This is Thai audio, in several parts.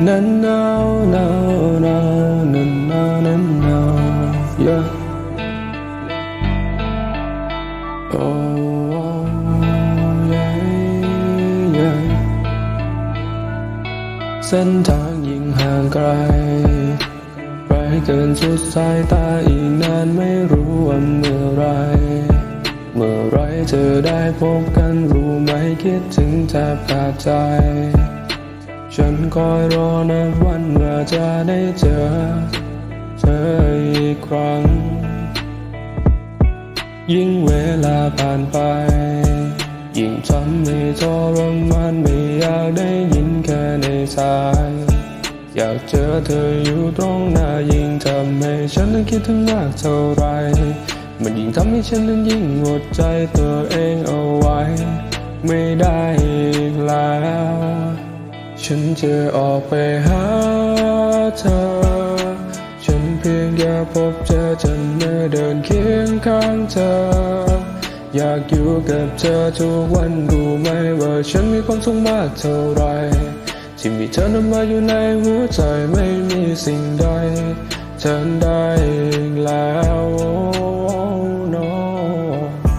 Na na na na na na na na yeah Oh yeah yeah เส้นทางยิ่งห่างไกลไกลเกินสุดสายตาอีกนานไม่รู้ว่าเมื่อไร เมื่อไรเจะได้พบกันรู้ไหมคิดถึงแทบขาดใจ ฉันคอยรอนับวันว่าจะได้เจอ เธออีกครั้ง ยิ่งเวลาผ่านไป ยิ่งทำให้ทรมานไม่อยากได้ยินแค่ในสาย อยากเจอเธออยู่ตรงหน้ายิ่งทำให้ฉันนั้นคิดถึงมากเท่าไร มันยิ่งทำให้ฉันนั้นยิ่งอดใจตัวเองเอาไว้ ไม่ได้อีกแล้ว ฉันจะออกไปหาเธอ ฉันเพียงอยากพบเจอฉันเมื่อเดินเคียงข้างเธอ อยากอยู่กับเธอทุกวันรู้ไหมว่าฉันมีความสุขมากเท่าไร ที่มีเธอนำมาอยู่ในหัวใจไม่มีสิ่งใดเธอได้อีกแล้ว no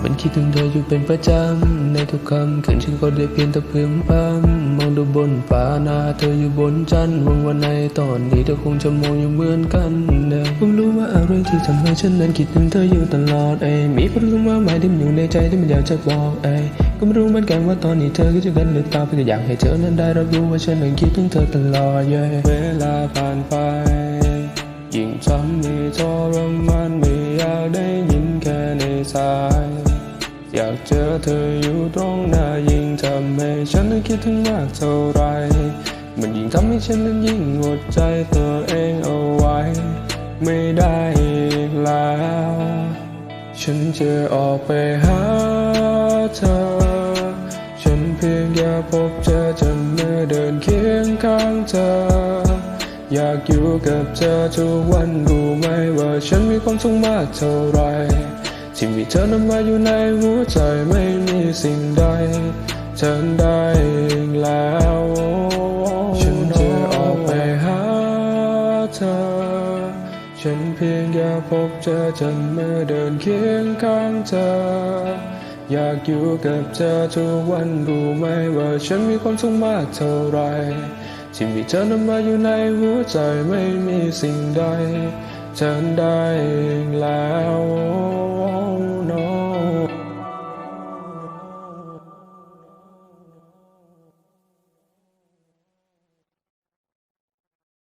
มันคิดถึงเธออยู่เป็นประจำ ทุกคำคืนฉันก็ได้เพียงแต่พึมพำมองดูบนฟ้าหน้าเธออยู่บนจันทร์วังว่าในตอนนี้เธอคงจะมองอยู่เหมือนกันเดิมผมรู้ว่าอะไรที่ทำให้ฉันนั้นคิดถึงเธออยู่ตลอดเอยมีความรู้มากมายที่มันอยู่ในใจที่มันอยากจะบอกเอยก็ไม่รู้เหมือนกันว่าตอนนี้เธอคิดถึงกันหรือเปล่าเพียงแต่ออยากให้เธอนั้นได้รับรู้ว่าฉันนั้นคิดถึงเธอตลอดเยเวลาผ่านไปยิ่งทำให้ทรมานไม่อยากได้ยินแค่ในสาย เจอเธออยู่ตรงหน้ายิ่งทำให้ฉันนั้นคิดถึงมากเท่าไร มันยิ่งทำให้ฉันนั้นยิ่งอดใจตัวเองเอาไว้ ไม่ได้อีกแล้ว ฉันจะออกไปหาเธอ ฉันเพียงอยากพบเจอจะเมื่อเดินเคียงข้างเธอ อยากอยู่กับเธอทุกวันรู้ไหมว่าฉันมีความสุขมากเท่าไร ที่มีเธอนำมาอยู่ในหัวใจไม่มีสิ่งใดเธอได้อีกแล้วฉันจะออกไปหาเธอ ฉันเพียงอยากพบเจอฉันเมื่อเดินเคียงข้างเธอ อยากอยู่กับเธอทุกวันรู้ไหมว่าฉันมีความสุขมากเท่าไรที่มีเธอนำมาอยู่ในหัวใจไม่มีสิ่งใดเธอได้อีกแล้ว